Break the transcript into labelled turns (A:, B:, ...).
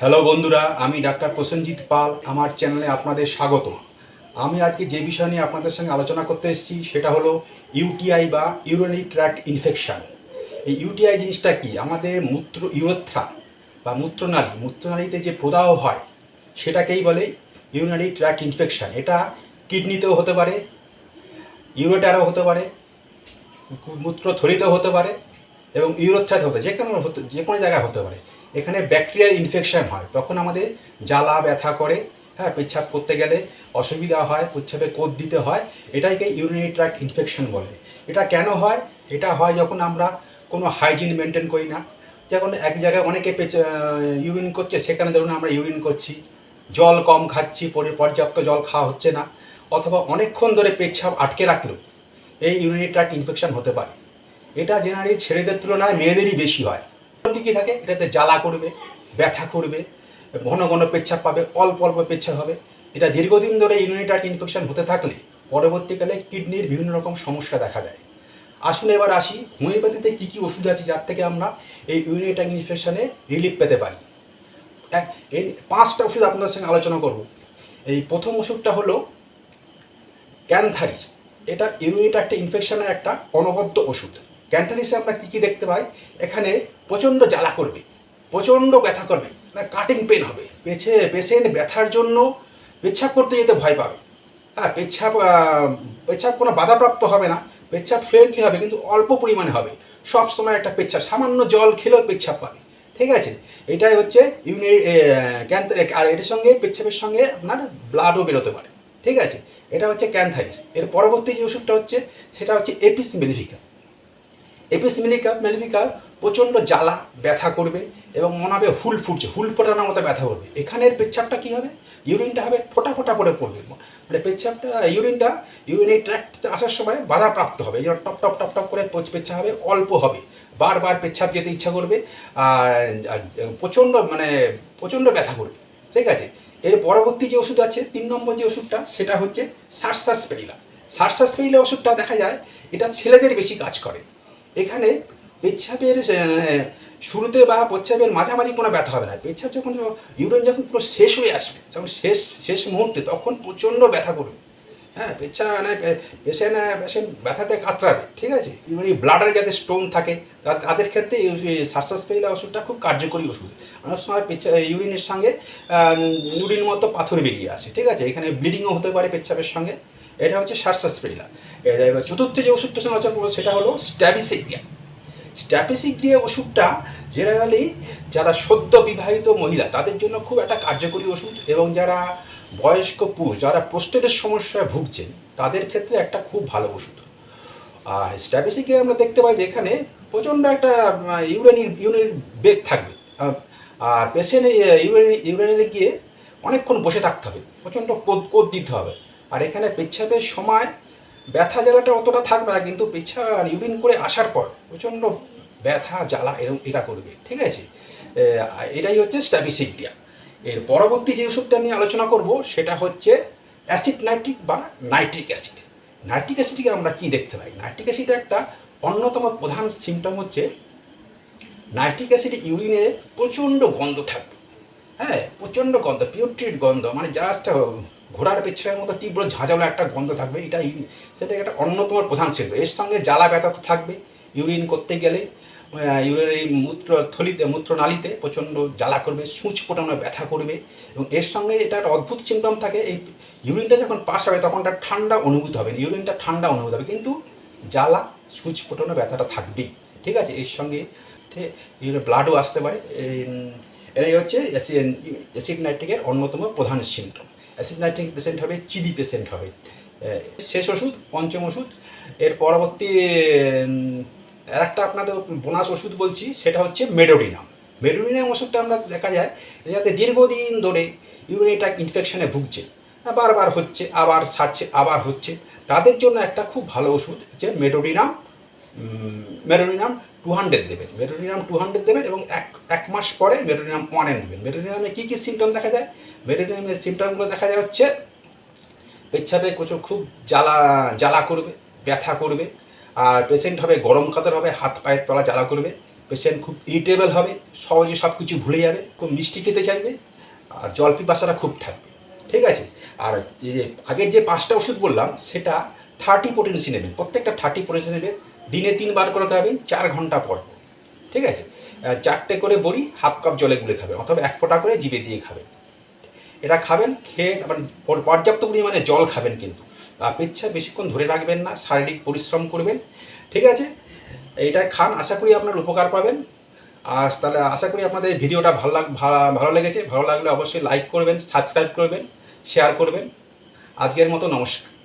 A: Hello বন্ধুরা, আমি doctor Prosenjit পাল, আমার চ্যানেলে আপনাদের স্বাগত আমি আজকে যে বিষয় নিয়ে আপনাদের সঙ্গে আলোচনা করতে এসেছি, সেটা হলো ইউটিআই বা ইউরিনারি ট্র্যাক্ট ইনফেকশান। এই ইউটিআই জিনিসটা কি? আমাদের মূত্র ইউরোথ্রা বা মূত্রনালী মূত্রনালীতে যে প্রদাহ হয়, সেটাকেই বলে ইউরিনারি ট্র্যাক্ট ইনফেকশান। এটা কিডনিতেও হতে পারে, ইউরোটারও হতে পারে, মূত্র মূত্রথলিতেও হতে পারে এবং ইউরোথ্রাতে হতে, যে কোনো হতে, যে কোনো জায়গায় হতে পারে। এখানে ব্যাকটেরিয়াল ইনফেকশান হয়। তখন আমাদের জ্বালা, ব্যথা করে হ্যাঁ পেচ্ছাপ করতে গেলে অসুবিধা হয়, পেচ্ছাপে কোদ দিতে হয়, এটাকে ইউরিনারি ট্র্যাক্ট ইনফেকশন বলে। এটা কেন হয়? এটা হয় যখন আমরা কোনো হাইজিন মেনটেন করি না। যখন এক জায়গায় অনেকে ইউরিন করছে, সেখানে ধরুন আমরা ইউরিন করছি, জল কম খাচ্ছি, পরে, পর্যাপ্ত জল খাওয়া হচ্ছে না, অথবা অনেকক্ষণ ধরে পেচ্ছাপ আটকে রাখলেও এই ইউরিনারি ট্র্যাক্ট ইনফেকশন হতে পারে। এটা জেনারেলি ছেলেদের তুলনায় মেয়েদেরই বেশি হয়। কি থাকে, এটাতে জ্বালা করবে, ব্যথা করবে, ঘন ঘন পেচ্ছাপ পাবে, অল্প অল্প পেচ্ছাপ হবে। এটা দীর্ঘদিন ধরে ইউরিনারি ট্র্যাক্ট ইনফেকশন হতে থাকলে পরবর্তীকালে কিডনির বিভিন্ন রকম সমস্যা দেখা দেয়। আসুন এবার আসি, হোমিওপ্যাথিতে কী কী ওষুধ আছে যার থেকে আমরা এই ইউরিনারি ট্র্যাক্ট ইনফেকশনে রিলিফ পেতে পারি। এক, এই পাঁচটা ওষুধ আপনাদের সঙ্গে আলোচনা করব। এই প্রথম ওষুধটা হলো ক্যানথারিস। এটা ইউরিনারি ট্র্যাক্ট ইনফেকশনের একটা অনবদ্য ওষুধ। ক্যান্টারিসে আমরা কী কী দেখতে পাই? এখানে প্রচণ্ড জ্বালা করবে, প্রচণ্ড ব্যথা করবে কাটিং পেন হবে। পেছে, পেশেন্ট ব্যথার জন্য পেচ্ছাপ করতে যেতে ভয় পাবে। হ্যাঁ পেচ্ছাপ পেচ্ছাপ কোনো বাধাপ্রাপ্ত হবে না। পেচ্ছাপ ফ্রেন্ডলি হবে, কিন্তু অল্প পরিমাণে হবে। সব সময় একটা পেচ্ছাপ, সামান্য জল খেলেও পেচ্ছাপ পাবে। ঠিক আছে? এটাই হচ্ছে ইউনি ক্যান্থ আর এটার সঙ্গে, পেচ্ছাপের সঙ্গে আপনার ব্লাডও বেরোতে পারে। ঠিক আছে? এটা হচ্ছে ক্যান্থারিস এর পরবর্তী যে ওষুধটা হচ্ছে, সেটা হচ্ছে এপিস মেলিভিকা এপিস মেলিকা মেলিভিকা প্রচণ্ড জ্বালা, ব্যথা করবে এবং মনে হবে হুল ফুটছে, হুল ফোটানোর মতো ব্যথা করবে। এখানের পেচ্ছাপটা কী হবে? ইউরিনটা হবে ফোটা ফোটা করে পড়বে। মানে পেচ্ছাপটা, ইউরিনটা ইউরিনারি ট্র্যাক্ট আসার সময় বাধাপ্রাপ্ত হবে। যেমন টপ টপ টপ টপ করে পচ- পেচ্ছাপ হবে, অল্প হবে। বারবার পেচ্ছাপ যেতে ইচ্ছা করবে, আর আর, প্রচণ্ড মানে প্রচণ্ড ব্যথা করবে। ঠিক আছে? এর পরবর্তী যে ওষুধ আছে, তিন নম্বর যে ওষুধটা, সেটা হচ্ছে সারসাস পেরিলা সারসাস পেরিলা ওষুধটা দেখা যায়, এটা ছেলেদের বেশি কাজ করে। এখানে পেচ্ছাপের শুরুতে বা পেচ্ছাপের মাঝামাঝি কোনো ব্যথা হবে না। পেচ্ছাপ যখন, ইউরিন যখন পুরো শেষ হয়ে আসবে, যখন শেষ শেষ মুহূর্তে তখন প্রচণ্ড ব্যথা করবে। হ্যাঁ পেচ্ছা মানে পেশেন্ট পেশেন্ট ব্যথাতে কাতরাবে, ঠিক আছে? ইউরিন, ব্লাডারে যাতে স্টোন থাকে তাদের ক্ষেত্রে সারসাস পেরিলা ওষুধটা খুব কার্যকরী ওষুধ। অনেক সময় পেচ্ছা ইউরিনের সঙ্গে নুরিন মতো পাথর বেরিয়ে আসে, ঠিক আছে? এখানে ব্লিডিংও হতে পারে পেচ্ছাপের সঙ্গে। এটা হচ্ছে সারসাসপ্রিলা এবার চতুর্থ যে ওষুধটা সঙ্গে আলোচনা করব সেটা হলো স্ট্যাবিসিক্রিয়া স্ট্যাপিসিক্রিয়া ওষুধটা জেনারেলি যারা সদ্য বিবাহিত মহিলা, তাদের জন্য খুব একটা কার্যকরী ওষুধ এবং যারা বয়স্ক পুরুষ, যারা প্রস্টেটের সমস্যায় ভুগছেন, তাদের ক্ষেত্রে একটা খুব ভালো ওষুধ। আর স্ট্যাপিসিক্রিয়া আমরা দেখতে পাই যে এখানে প্রচণ্ড একটা ইউরেনির ইউরিনের বেগ থাকবে। আর পেশেন্ট ইউরেনি ইউরেনিতে গিয়ে অনেকক্ষণ বসে থাকতে হবে। প্রচণ্ড কোদ কোদ দিতে হবে। আর এখানে পেচ্ছাপের সময় ব্যথা জ্বালাটা অতটা থাকবে না, কিন্তু পেচ্ছা ইউরিন করে আসার পর প্রচণ্ড ব্যথা, জ্বালা এরকম এটা করবে, ঠিক আছে? এটাই হচ্ছে স্ট্যাবিসিক্রিয়া এর পরবর্তী যে ওষুধটা নিয়ে আলোচনা করব, সেটা হচ্ছে অ্যাসিড নাইট্রিক বা নাইট্রিক অ্যাসিড। নাইট্রিক অ্যাসিডকে আমরা কি দেখতে পাই? নাইট্রিক অ্যাসিড একটা অন্যতম প্রধান সিমটম হচ্ছে নাইট্রিক অ্যাসিড ইউরিনে প্রচণ্ড গন্ধ থাকবে। হ্যাঁ প্রচণ্ড গন্ধ পিওরটির গন্ধ মানে জাস্ট ঘোড়ার পেছনের মতো তীব্র ঝাঁঝালো একটা গন্ধ থাকবে, এটা সেটা একটা অন্যতম প্রধান শিল্প। এর সঙ্গে জ্বালা ব্যথা তো থাকবে, ইউরিন করতে গেলে ইউরিনের এই মূত্র থলিতে মূত্রনালীতে প্রচণ্ড জ্বালা করবে, সূচ ফোটানো ব্যথা করবে এবং এর সঙ্গে এটা একটা অদ্ভুত সিমটম থাকে, এই ইউরিনটা যখন পাস হবে তখন একটা ঠান্ডা অনুভূত হবে, ইউরিনটা ঠান্ডা অনুভূত হবে, কিন্তু জ্বালা, সূচ ফোটানো ব্যথাটা থাকবেই, ঠিক আছে? এর সঙ্গে ব্লাডও আসতে পারে এটাই হচ্ছে অ্যাসিড নাইট্রিকের অন্যতম প্রধান সিমটম অ্যাসিড নাইট্রিক পেশেন্ট হবে চিডি পেশেন্ট হবে। শেষ ওষুধ, পঞ্চম ওষুধ। এর পরবর্তী আর একটা আপনাদের বোনাস ওষুধ বলছি, সেটা হচ্ছে মেডোডিনাম। মেডোডিনাম ওষুধটা আমরা দেখা যায় যাতে দীর্ঘদিন ধরে ইউরিনারি ইনফেকশনে ভুগছে। বারবার হচ্ছে, আবার ছাড়ছে আবার হচ্ছে। তাদের জন্য একটা খুব ভালো ওষুধ যে মেডোডিনাম মেরোডিনাম টু হান্ড্রেড দেবেন। মেরোডিনাম টু হান্ড্রেড দেবেন এবং এক এক মাস পরে মেরোডিনাম ওয়ান এন দেবেন মেরোডিনামে কী কী সিমটম দেখা যায়? মেরোডিনামের সিমটমগুলো দেখা যায় হচ্ছে, পেচ্ছাপে প্রচুর খুব জ্বালা জ্বালা করবে, ব্যথা করবে, আর পেশেন্ট হবে গরম কাতর হবে, হাত পায়ের তলা জ্বালা করবে পেশেন্ট খুব ইরিটেবল হবে, সহজে সব কিছু ভুলে যাবে, খুব মিষ্টি খেতে চাইবে, আর জল পিপাসাটা খুব থাকবে। ঠিক আছে? আর যে আগের যে পাঁচটা ওষুধ বললাম, সেটা থার্টি পোটেন্সি নেবেন। প্রত্যেকটা থার্টি পোটেন্সি নেবেন। দিনে তিনবার করে খাবেন চার ঘণ্টা পর। ঠিক আছে? চারটে করে বড়ি, হাফ কাপ জলে গুলে খাবেন অথবা এক ফোঁটা করে জিভে দিয়ে খাবেন এটা খাবেন, খেয়ে তারপর পর্যাপ্ত পরিমাণে জল খাবেন কিন্তু। পেচ্ছা বেশিক্ষণ ধরে রাখবেন না, শারীরিক পরিশ্রম করবেন। ঠিক আছে? এইটা খান, আশা করি আপনার উপকার পাবেন। আর তাহলে আশা করি আপনাদের ভিডিওটা ভালো লাগ ভালো লেগেছে। ভালো লাগলে অবশ্যই লাইক করবেন সাবস্ক্রাইব করবেন শেয়ার করবেন। আজকের মতো নমস্কার।